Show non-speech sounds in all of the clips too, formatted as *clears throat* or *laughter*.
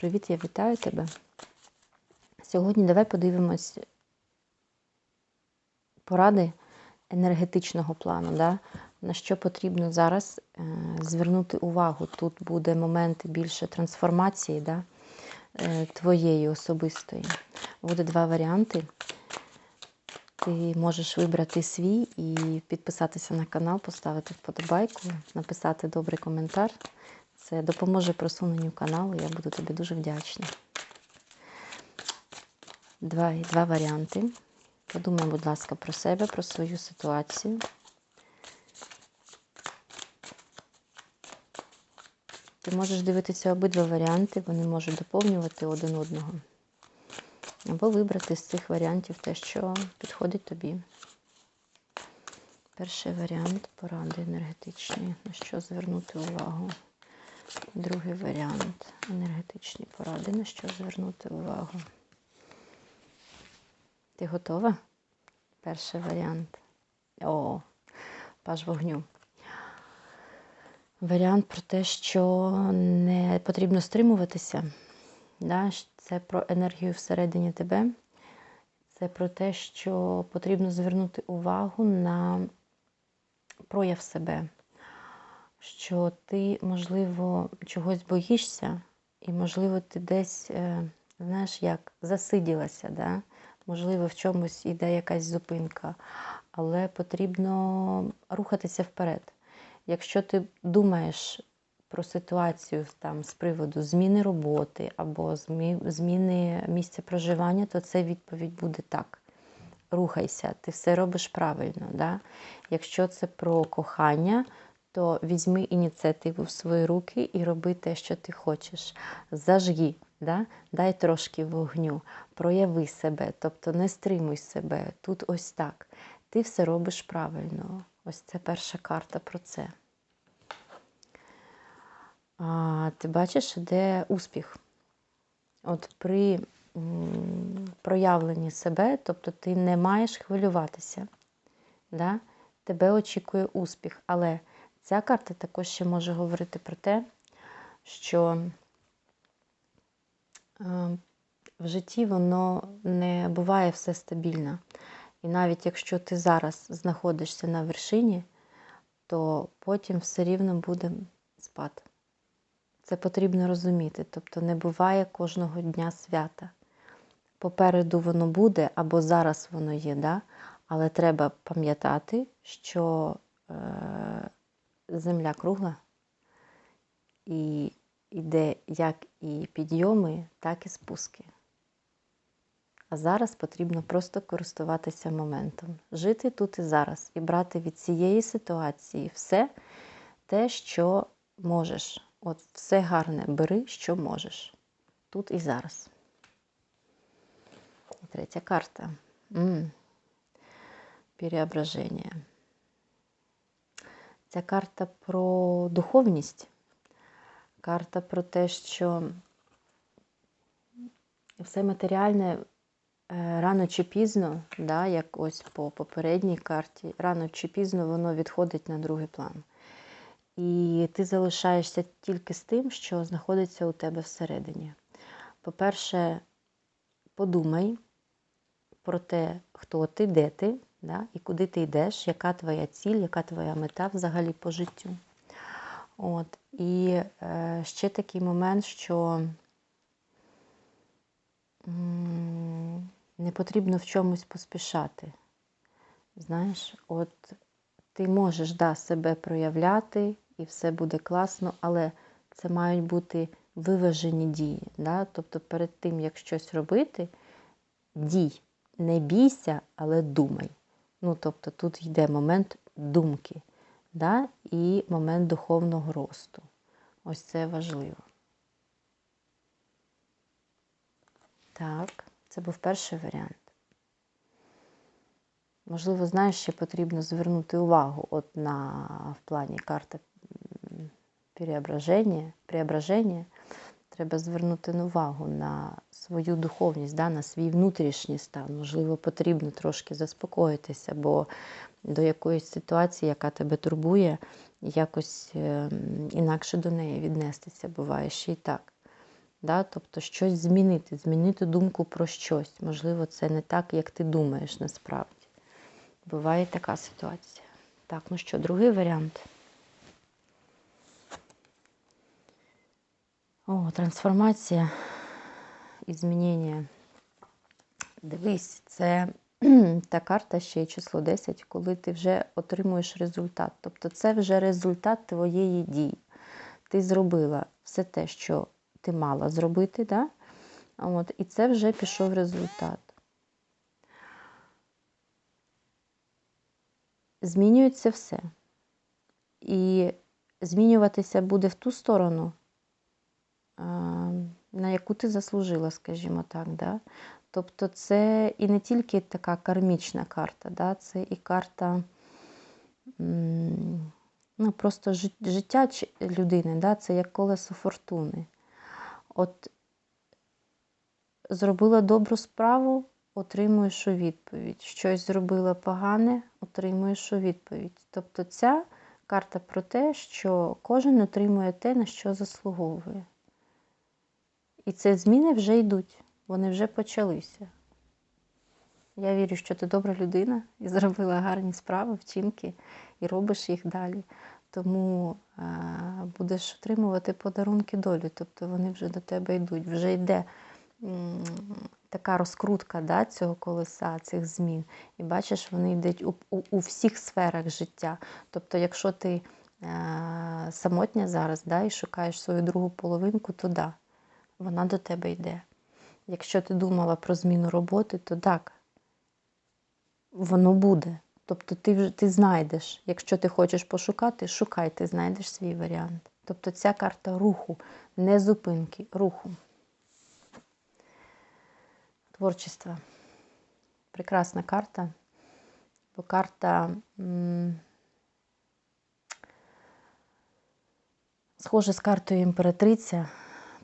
Привіт, я вітаю тебе. Сьогодні давай подивимось поради енергетичного плану, да? на що потрібно зараз е, звернути увагу. Тут буде моменти більше трансформації да? е, твоєї особистої. Буде два варіанти. Ти можеш вибрати свій і підписатися на канал, поставити вподобайку, написати добрий коментар. Це допоможе просуненню каналу, я буду тобі дуже вдячна. Два, два варіанти. Подумай, будь ласка, про себе, про свою ситуацію. Ти можеш дивитися обидва варіанти, вони можуть доповнювати один одного. Або вибрати з цих варіантів те, що підходить тобі. Перший варіант поради енергетичні, на що звернути увагу. Другий варіант енергетичні поради, на що звернути увагу. Ти готова? Перший варіант. О, паж вогню. Варіант про те, що не потрібно стримуватися. Да? Це про енергію всередині тебе. Це про те, що потрібно звернути увагу на прояв себе. Що ти, можливо, чогось боїшся, і, можливо, ти десь, знаєш, як засиділася. Да? Можливо, в чомусь іде якась зупинка, але потрібно рухатися вперед. Якщо ти думаєш про ситуацію там, з приводу зміни роботи або зміни місця проживання, то це відповідь буде так. Рухайся, ти все робиш правильно. Да? Якщо це про кохання, то візьми ініціативу в свої руки і роби те, що ти хочеш. Зажги, да? дай трошки вогню, прояви себе, тобто не стримуй себе. Тут ось так. Ти все робиш правильно. Ось це перша карта про це. А, Ти бачиш, де успіх? От при проявленні себе, тобто ти не маєш хвилюватися. Да? Тебе очікує успіх. Але ця карта також ще може говорити про те, що в житті воно не буває все стабільно. І навіть якщо ти зараз знаходишся на вершині, то потім все рівно буде спад. Це потрібно розуміти. Тобто не буває кожного дня свята. Попереду воно буде, або зараз воно є, да? але треба пам'ятати, що е, земля кругла і йде як і підйоми, так і спуски. А зараз потрібно просто користуватися моментом, жити тут і зараз, і брати від цієї ситуації все те, що можеш. От все гарне бери, що можеш. Тут і зараз. І третя карта. М -м. Переображення. Ця карта про духовність. Карта про те, що все матеріальне е, рано чи пізно, да, як ось по попередній карті, рано чи пізно воно відходить на другий план. І ти залишаєшся тільки з тим, що знаходиться у тебе всередині. По-перше, подумай про те, хто ти, де ти, да, і куди ти йдеш, яка твоя ціль, яка твоя мета взагалі по життю. От. І е, ще такий момент, що не потрібно в чомусь поспішати. Знаєш, от ти можеш да, себе проявляти, і все буде класно, але це мають бути виважені дії. Да? Тобто, перед тим, як щось робити, дій. Не бійся, але думай. Ну, тобто, тут йде момент думки да? і момент духовного росту. Ось це важливо. Так, це був перший варіант. Можливо, знаєш, ще потрібно звернути увагу от на в плані карти переображення, преображення. Треба звернути увагу на свою духовність, да, на свій внутрішній стан. Можливо, потрібно трошки заспокоїтися, бо до якоїсь ситуації, яка тебе турбує, якось ем, інакше до неї віднестися, буває ще й так. Да? Тобто щось змінити, змінити думку про щось. Можливо, це не так, як ти думаєш насправді. Буває така ситуація. Так, ну що, другий варіант. Трансформація і змінення. Дивись, це *clears throat* та карта ще й число 10, коли ти вже отримуєш результат. Тобто це вже результат твоєї дії. Ти зробила все те, що ти мала зробити, да? От, і це вже пішов результат. Змінюється все. І змінюватися буде в ту сторону, на яку ти заслужила, скажімо так. Да? Тобто це і не тільки така кармічна карта, да? це і карта ну, просто життя людини, да? це як колесо фортуни. От зробила добру справу, отримуєш у відповідь. Щось зробила погане, отримуєш у відповідь. Тобто ця карта про те, що кожен отримує те, на що заслуговує. І ці зміни вже йдуть, вони вже почалися. Я вірю, що ти добра людина і *laughs* зробила гарні справи, вчинки, і робиш їх далі. Тому а, будеш отримувати подарунки долі, тобто вони вже до тебе йдуть, вже йде така розкрутка да, цього колеса, цих змін. І бачиш, вони йдуть у, у, у всіх сферах життя. Тобто, якщо ти а, самотня зараз да, і шукаєш свою другу половинку, то да, вона до тебе йде. Якщо ти думала про зміну роботи, то так, воно буде. Тобто ти вже ти знайдеш, якщо ти хочеш пошукати, шукай, ти знайдеш свій варіант. Тобто ця карта руху, не зупинки, руху. Творчество. Прекрасна карта. Бо карта м схожа з картою імператриця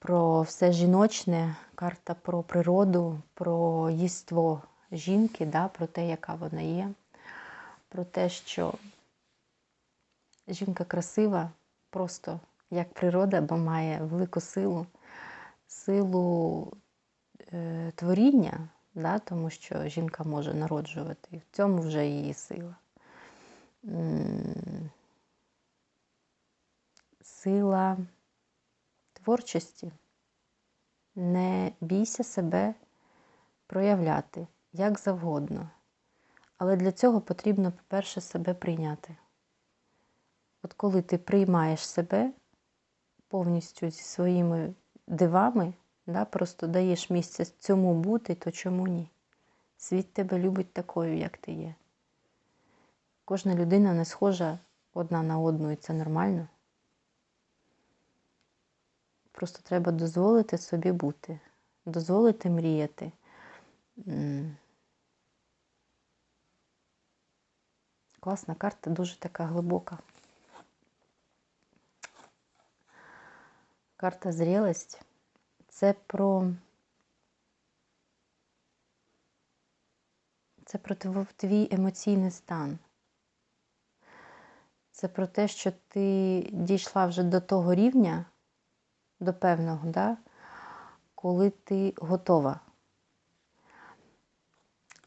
про все жіночне, карта про природу, про єство жінки, да, про те, яка вона є про те, що жінка красива просто як природа, бо має велику силу, силу е, творіння, да, тому що жінка може народжувати, і в цьому вже її сила. Сила творчості. Не бійся себе проявляти як завгодно. Але для цього потрібно, по-перше, себе прийняти. От коли ти приймаєш себе повністю зі своїми дивами, да, просто даєш місце цьому бути, то чому ні? Світ тебе любить такою, як ти є. Кожна людина не схожа одна на одну, і це нормально. Просто треба дозволити собі бути, дозволити мріяти. Класна карта, дуже така глибока. Карта зрілость це про це про твій емоційний стан. Це про те, що ти дійшла вже до того рівня, до певного, да, коли ти готова.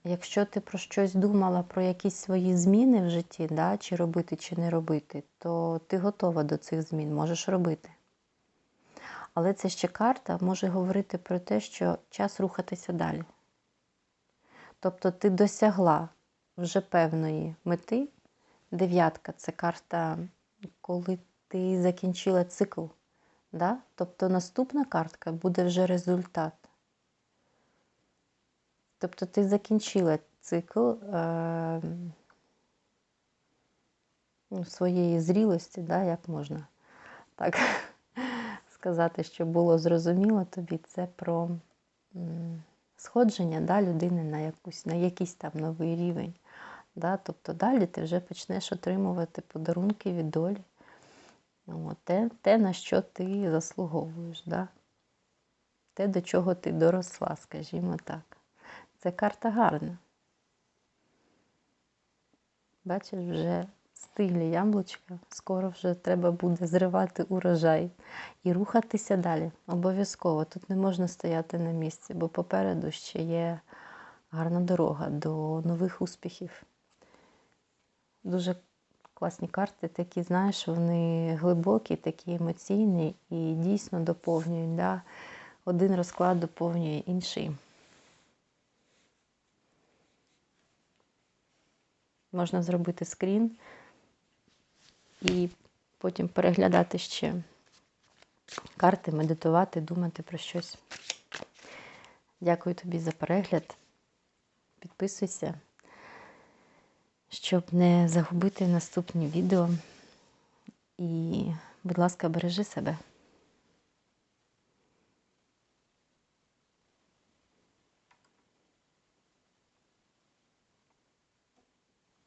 Якщо ти про щось думала, про якісь свої зміни в житті, да, чи робити, чи не робити, то ти готова до цих змін, можеш робити. Але це ще карта може говорити про те, що час рухатися далі. Тобто ти досягла вже певної мети. Дев'ятка це карта, коли ти закінчила цикл. Да? Тобто наступна картка буде вже результат. Тобто ти закінчила цикл е, ну, своєї зрілості, да, як можна так *laughs* сказати, що було зрозуміло тобі, це про сходження да, людини на якусь, на якийсь там новий рівень. Да? Тобто далі ти вже почнеш отримувати подарунки від долі. От, те, те, на що ти заслуговуєш, да? те, до чого ти доросла, скажімо так. Це карта гарна. Бачиш, вже стиглі яблучка. Скоро вже треба буде зривати урожай і рухатися далі. Обов'язково. Тут не можна стояти на місці, бо попереду ще є гарна дорога до нових успіхів. Дуже класні карти, такі, знаєш, вони глибокі, такі емоційні і дійсно доповнюють. Да? Один розклад доповнює інший. Можна зробити скрін і потім переглядати ще карти, медитувати, думати про щось. Дякую тобі за перегляд. Підписуйся, щоб не загубити наступні відео. І, будь ласка, бережи себе.